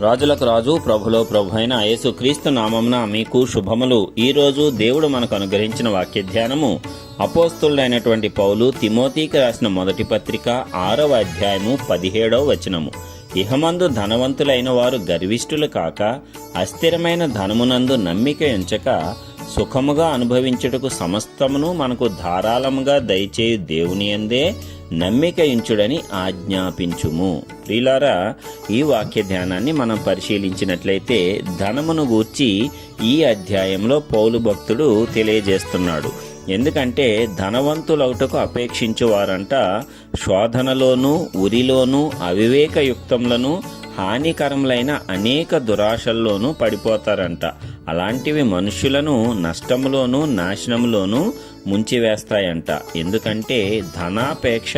రాజులకు రాజు ప్రభులో ప్రభు అయిన యేసుక్రీస్తు నామమున నామంన మీకు శుభములు. ఈ రోజు దేవుడు మనకు అనుగ్రహించిన వాక్య ధ్యానము అపోస్తులైనటువంటి పౌలు తిమోతికి రాసిన మొదటి పత్రిక ఆరవ అధ్యాయము పదిహేడవ వచనము. ఇహమందు ధనవంతులైన వారు గర్విష్ఠులు కాక అస్థిరమైన ధనమునందు నమ్మిక ఎంచక సుఖముగా అనుభవించుటకు సమస్తమును మనకు ధారాళముగా దయచేయు దేవుని అందే నమ్మిక ఇంచుడని ఆజ్ఞాపించుము. ప్రిలారా ఈ వాక్య ధ్యానాన్ని మనం పరిశీలించినట్లయితే ధనమును గూర్చి ఈ అధ్యాయంలో పౌలు భక్తుడు తెలియజేస్తున్నాడు. ఎందుకంటే ధనవంతులవుటకు అపేక్షించువారంట శోధనలోనూ ఉరిలోనూ అవివేకయుక్తములను హానికరములైన అనేక దురాశల్లోనూ పడిపోతారంట. అలాంటివి మనుషులను నష్టములోనూ నాశనములోనూ ముంచివేస్తాయంట ఎందుకంటే ధనాపేక్ష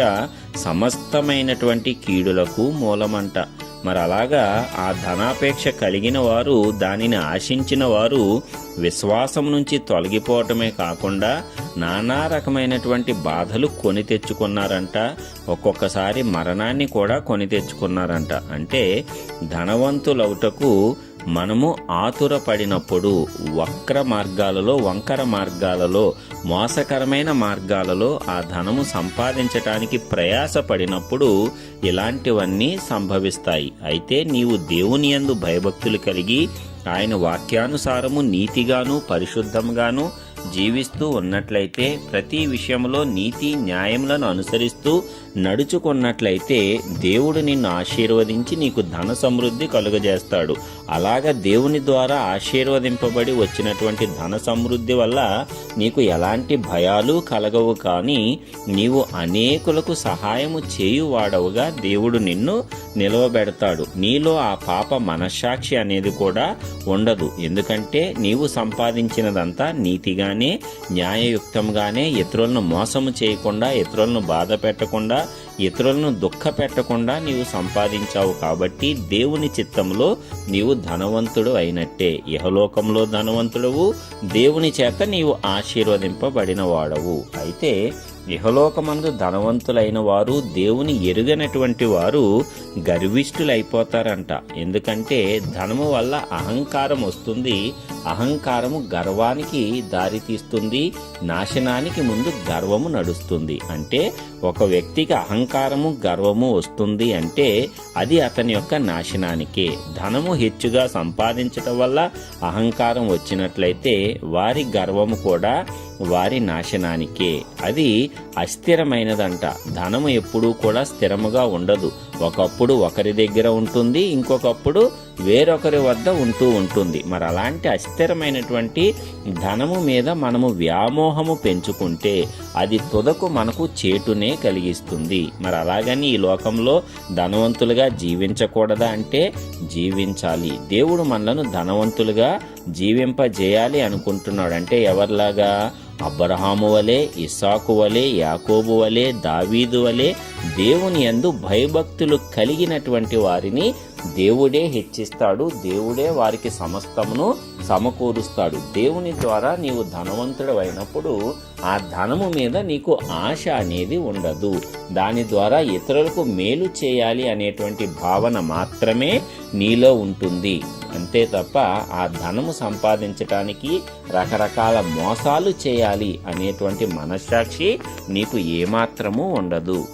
సమస్తమైనటువంటి కీడులకు మూలమంట. మరి అలాగా ఆ ధనాపేక్ష కలిగిన వారు దానిని ఆశించిన వారు విశ్వాసం నుంచి తొలగిపోవటమే కాకుండా నానా రకమైనటువంటి బాధలు కొని తెచ్చుకున్నారంట. ఒక్కొక్కసారి మరణాన్ని కూడా కొని తెచ్చుకున్నారంట. అంటే ధనవంతులవుటకు మనము ఆతురపడినప్పుడు వక్ర మార్గాలలో వంకర మార్గాలలో మోసకరమైన మార్గాలలో ఆ ధనము సంపాదించటానికి ప్రయాసపడినప్పుడు ఇలాంటివన్నీ సంభవిస్తాయి. అయితే నీవు దేవుని యందు భయభక్తులు కలిగి ఆయన వాక్యానుసారము నీతిగాను పరిశుద్ధంగాను జీవిస్తూ ఉన్నట్లయితే ప్రతి విషయంలో నీతి న్యాయములను అనుసరిస్తూ నడుచుకున్నట్లయితే దేవుడు నిన్ను ఆశీర్వదించి నీకు ధన సమృద్ధి కలుగజేస్తాడు. అలాగ దేవుని ద్వారా ఆశీర్వదింపబడి వచ్చినటువంటి ధన సమృద్ధి వల్ల నీకు ఎలాంటి భయాలు కలగవు కానీ నీవు అనేకులకు సహాయము చేయువాడవుగా దేవుడు నిన్ను నిలవబెడతాడు. నీలో ఆ పాప మనస్సాక్షి అనేది కూడా ఉండదు. ఎందుకంటే నీవు సంపాదించినదంతా నీతిగా కానీ న్యాయయుక్తంగానే ఇతరులను మోసము చేయకుండా ఇతరులను బాధ పెట్టకుండా ఇతరులను దుఃఖ పెట్టకుండా నీవు సంపాదించావు కాబట్టి దేవుని చిత్తంలో నీవు ధనవంతుడు అయినట్టే. ఇహలోకంలో ధనవంతుడవు దేవుని చేత నీవు ఆశీర్వదింపబడిన వాడవు అయితే ఇహలోకమందు ధనవంతులైన వారు దేవుని ఎరుగనటువంటి వారు గర్విష్ఠులైపోతారంట. ఎందుకంటే ధనము వల్ల అహంకారం వస్తుంది అహంకారము గర్వానికి దారితీస్తుంది నాశనానికి ముందు గర్వము నడుస్తుంది. అంటే ఒక వ్యక్తికి అహంకారము గర్వము వస్తుంది అంటే అది అతని యొక్క నాశనానికే. ధనము హెచ్చుగా సంపాదించటం వల్ల అహంకారం వచ్చినట్లయితే వారి గర్వము కూడా వారి నాశనానికే. అది అస్థిరమైనదంట. ధనము ఎప్పుడూ కూడా స్థిరముగా ఉండదు. ఒకప్పుడు ఒకరి దగ్గర ఉంటుంది ఇంకొకప్పుడు వేరొకరి వద్ద ఉంటూ ఉంటుంది. మరి అలాంటి అస్థిరమైనటువంటి ధనము మీద మనము వ్యామోహము పెంచుకుంటే అది తుదకు మనకు చేటునే కలిగిస్తుంది. మరి అలాగని ఈ లోకంలో ధనవంతులుగా జీవించకూడదా అంటే జీవించాలి. దేవుడు మనలను ధనవంతులుగా జీవింపజేయాలి అనుకుంటున్నాడు. అంటే ఎవరిలాగా? అబ్రహాము వలె ఇసాకు వలె యాకోబు వలె దావీదు వలె దేవుని యందు భయభక్తులు కలిగినటువంటి వారిని దేవుడే హెచ్చిస్తాడు. దేవుడే వారికి సమస్తమును సమకూరుస్తాడు. దేవుని ద్వారా నీవు ధనవంతుడు అయినప్పుడు ఆ ధనము మీద నీకు ఆశ అనేది ఉండదు. దాని ద్వారా ఇతరులకు మేలు చేయాలి అనేటువంటి భావన మాత్రమే నీలో ఉంటుంది. అంతే తప్ప ఆ ధనము సంపాదించటానికి రకరకాల మోసాలు చేయాలి అనేటువంటి మనస్సాక్షి నీకు ఏమాత్రము ఉండదు.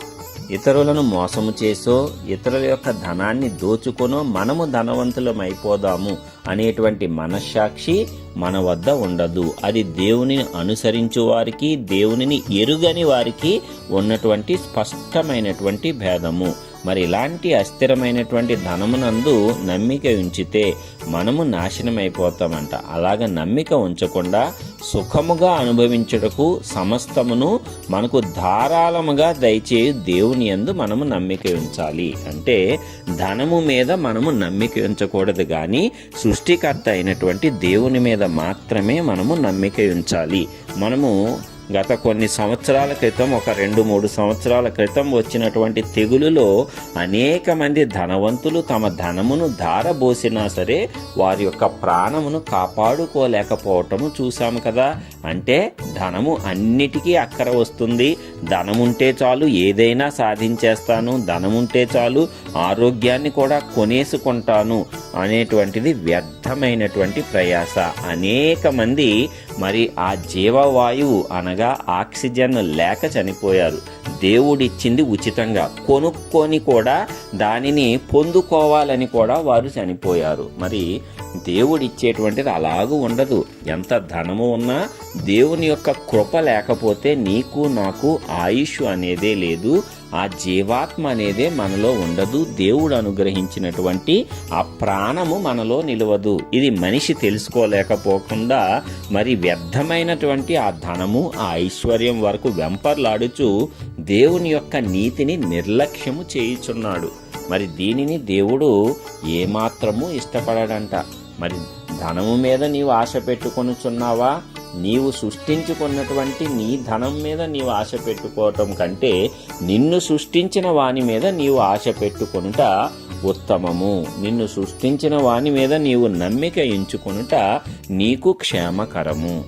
ఇతరులను మోసము చేసో ఇతరుల యొక్క ధనాన్ని దోచుకొనో మనము ధనవంతులమైపోదాము అనేటువంటి మనస్సాక్షి మన వద్ద ఉండదు. అది దేవునిని అనుసరించు వారికి దేవునిని ఎరుగని వారికి ఉన్నటువంటి స్పష్టమైనటువంటి భేదము. మరి ఇలాంటి అస్థిరమైనటువంటి ధనమునందు నమ్మిక ఉంచితే మనము నాశనమైపోతామంట. అలాగ నమ్మిక ఉంచకుండా సుఖముగా అనుభవించుటకు సమస్తమును మనకు ధారాళముగా దయచేయు దేవుని యందు మనము నమ్మిక ఉంచాలి. అంటే ధనము మీద మనము నమ్మిక ఉంచకూడదు కానీ సృష్టికర్త అయినటువంటి దేవుని మీద మాత్రమే మనము నమ్మిక ఉంచాలి. మనము గత కొన్ని సంవత్సరాల క్రితం ఒక రెండు మూడు సంవత్సరాల క్రితం వచ్చినటువంటి తెగులులో అనేక మంది ధనవంతులు తమ ధనమును ధారబోసినా సరే వారి యొక్క ప్రాణమును కాపాడుకోలేకపోవటము చూశాము కదా. అంటే ధనము అన్నిటికీ అక్కర వస్తుంది. ధనముంటే చాలు ఏదైనా సాధించేస్తాను. ధనముంటే చాలు ఆరోగ్యాన్ని కూడా కొనేసుకుంటాను అనేటువంటిది వ్యర్థమైనటువంటి ప్రయాస. అనేక మంది మరి ఆ జీవవాయువు అనగా ఆక్సిజన్ లేక చనిపోయారు. దేవుడిచ్చింది ఉచితంగా. కొనుక్కొని కూడా దానిని పొందుకోవాలని కూడా వారు చనిపోయారు. మరి దేవుడిచ్చేటువంటిది అలాగూ ఉండదు. ఎంత ధనము ఉన్నా దేవుని యొక్క కృప లేకపోతే నీకు నాకు ఆయుష్ అనేదే లేదు. ఆ జీవాత్మ అనేదే మనలో ఉండదు. దేవుడు అనుగ్రహించినటువంటి ఆ ప్రాణము మనలో నిలవదు. ఇది మనిషి తెలుసుకోలేకపోకుండా మరి వ్యర్థమైనటువంటి ఆ ధనము ఆ ఐశ్వర్యం వరకు వెంపర్లాడుచు దేవుని యొక్క నీతిని నిర్లక్ష్యము చేయుచున్నాడు. మరి దీనిని దేవుడు ఏమాత్రము ఇష్టపడడంట. మరి ధనము మీద నీవు ఆశ పెట్టుకొనుచున్నావా? నీవు సృష్టించుకున్నటువంటి నీ ధనం మీద నీవు ఆశ పెట్టుకోవటం కంటే నిన్ను సృష్టించిన వాని మీద నీవు ఆశ పెట్టుకొనుట ఉత్తమము. నిన్ను సృష్టించిన వాని మీద నీవు నమ్మిక ఎంచుకొనుట నీకు క్షేమకరము.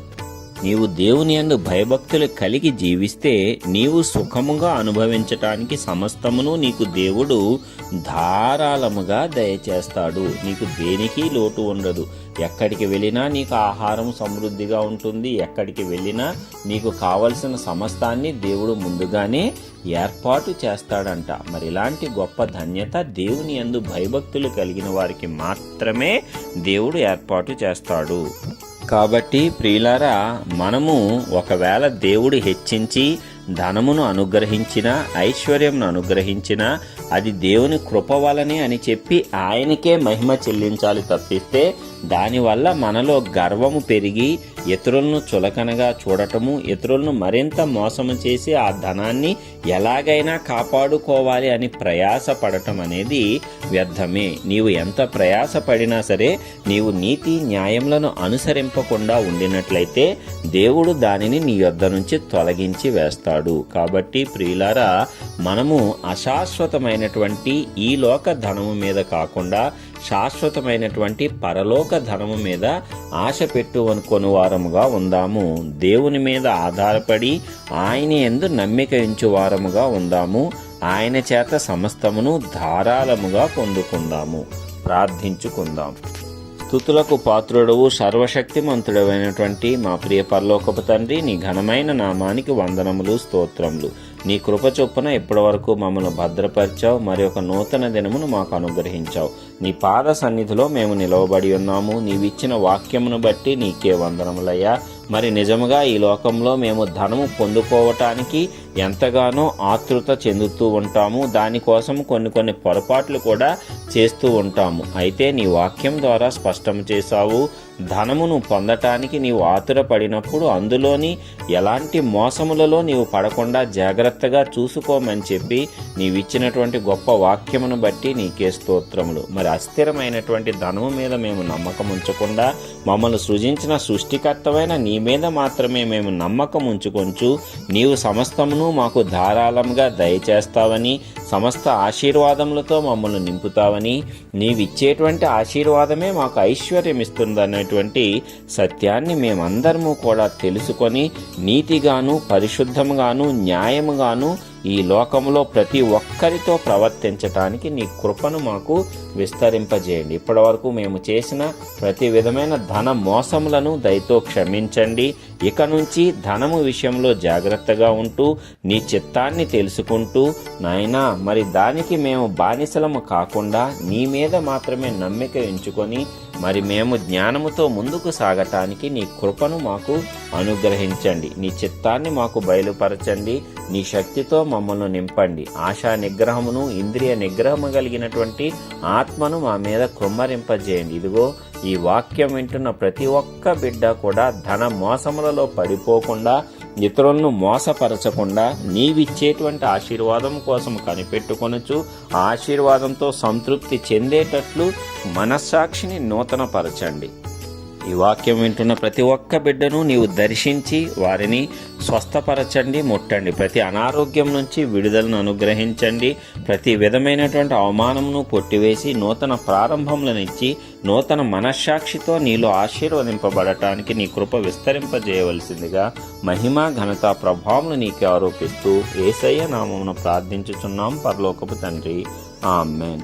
నీవు దేవుని యందు భయభక్తులు కలిగి జీవిస్తే నీవు సుఖముగా అనుభవించటానికి సమస్తమును నీకు దేవుడు ధారాళముగా దయచేస్తాడు. నీకు దేనికి లోటు ఉండదు. ఎక్కడికి వెళ్ళినా నీకు ఆహారం సమృద్ధిగా ఉంటుంది. ఎక్కడికి వెళ్ళినా నీకు కావలసిన సమస్తాన్ని దేవుడు ముందుగానే ఏర్పాటు చేస్తాడంట. మరి ఇలాంటి గొప్ప ధన్యత దేవుని యందు భయభక్తులు కలిగిన వారికి మాత్రమే దేవుడు ఏర్పాటు చేస్తాడు. కాబట్టి ప్రియులారా మనము ఒకవేళ దేవుడు హెచ్చించి ధనమును అనుగ్రహించిన ఐశ్వర్యంను అనుగ్రహించిన అది దేవుని కృప వలనే అని చెప్పి ఆయనకే మహిమ చెల్లించాలి తప్పిస్తే దానివల్ల మనలో గర్వము పెరిగి ఇతరులను చులకనగా చూడటము ఇతరులను మరింత మోసము చేసి ఆ ధనాన్ని ఎలాగైనా కాపాడుకోవాలి అని ప్రయాసపడటం అనేది వ్యర్థమే. నీవు ఎంత ప్రయాసపడినా సరే నీవు నీతి న్యాయములను అనుసరింపకుండా ఉండినట్లయితే దేవుడు దానిని నీ యొద్ద నుంచి తొలగించి వేస్తాడు. కాబట్టి ప్రియులారా మనము అశాశ్వతమైన శాశ్వతమైనటువంటి ఈ లోక ధనము మీద కాకుండా శాశ్వతమైనటువంటి పరలోక ధనము మీద ఆశ పెట్టు అనుకొని వారముగా ఉందాము. దేవుని మీద ఆధారపడి ఆయన ఎందు నమ్మిక ఇంచు వారముగా ఉందాము. ఆయన చేత సమస్తమును ధారాళముగా పొందుకుందాము. ప్రార్థించుకుందాం. స్థుతులకు పాత్రుడవు సర్వశక్తిమంతుడమైనటువంటి మా ప్రియ పరలోకపు తండ్రి నీ ఘనమైన నామానికి వందనములు స్తోత్రములు. నీ కృప చొప్పున ఇప్పటి వరకు మమ్మల్ని భద్రపరిచావు మరి ఒక నూతన దినమును మాకు అనుగ్రహించావు. నీ పాద సన్నిధిలో మేము నిలవబడి ఉన్నాము. నీవిచ్చిన వాక్యమును బట్టి నీకే వందనములయ్యా. మరి నిజముగా ఈ లోకంలో మేము ధనము పొందుకోవటానికి ఎంతగానో ఆతృత చెందుతూ ఉంటాము. దానికోసం కొన్ని కొన్ని పొరపాట్లు కూడా చేస్తూ ఉంటాము. అయితే నీ వాక్యం ద్వారా స్పష్టం చేశావు. ధనమును పొందటానికి నీవు ఆతురపడినప్పుడు అందులోని ఎలాంటి మోసములలో నీవు పడకుండా జాగ్రత్తగా చూసుకోమని చెప్పి నీవిచ్చినటువంటి గొప్ప వాక్యమును బట్టి నీకే స్తోత్రములు. మరి అస్థిరమైనటువంటి ధనము మీద మేము నమ్మకం ఉంచకుండా మమ్మల్ని సృజించిన సృష్టికర్తమైన నీ నీ మీద మాత్రమే మేము నమ్మకం ఉంచుకొంచు నీవు సమస్తమును మాకు ధారాళంగా దయచేస్తావని సమస్త ఆశీర్వాదములతో మమ్మల్ని నింపుతావని నీవిచ్చేటువంటి ఆశీర్వాదమే మాకు ఐశ్వర్యం ఇస్తుందనేటువంటి సత్యాన్ని మేమందరము కూడా తెలుసుకొని నీతిగాను పరిశుద్ధంగాను న్యాయముగాను ఈ లోకంలో ప్రతి ఒక్కరితో ప్రవర్తించటానికి నీ కృపను మాకు విస్తరింపజేయండి. ఇప్పటివరకు మేము చేసిన ప్రతి విధమైన ధన మోసములను దయతో క్షమించండి. ఇక నుంచి ధనము విషయంలో జాగ్రత్తగా ఉంటూ నీ చిత్తాన్ని తెలుసుకుంటూ నాయనా మరి దానికి మేము బానిసలము కాకుండా నీ మీద మాత్రమే నమ్మిక ఎంచుకొని మరి మేము జ్ఞానముతో ముందుకు సాగటానికి నీ కృపను మాకు అనుగ్రహించండి. నీ చిత్తాన్ని మాకు బయలుపరచండి. నీ శక్తితో మమ్మల్ని నింపండి. ఆశా నిగ్రహమును ఇంద్రియ నిగ్రహము కలిగినటువంటి ఆత్మను మా మీద కుమ్మరింపజేయండి. ఇదిగో ఈ వాక్యం వింటున్న ప్రతి ఒక్క బిడ్డ కూడా ధన మోసములలో పడిపోకుండా ఇతరులను మోసపరచకుండా నీవిచ్చేటువంటి ఆశీర్వాదం కోసం కనిపెట్టుకొనుచు ఆశీర్వాదంతో సంతృప్తి చెందేటట్లు మనస్సాక్షిని నూతనపరచండి. ఈ వాక్యం వింటున్న ప్రతి ఒక్క బిడ్డను నీవు దర్శించి వారిని స్వస్థపరచండి ముట్టండి. ప్రతి అనారోగ్యం నుంచి విడుదలను అనుగ్రహించండి. ప్రతి విధమైనటువంటి అవమానమును కొట్టివేసి నూతన ప్రారంభములనిచ్చి నూతన మనశ్సాక్షితో నీలో ఆశీర్వదింపబడటానికి నీ కృప విస్తరింపజేయవలసిందిగా మహిమ ఘనత ప్రభావములు నీకే ఆరోపిస్తూ ఏసయ్య నామమును ప్రార్థించుచున్నాం. పరలోకపు తండ్రి. ఆమెన్.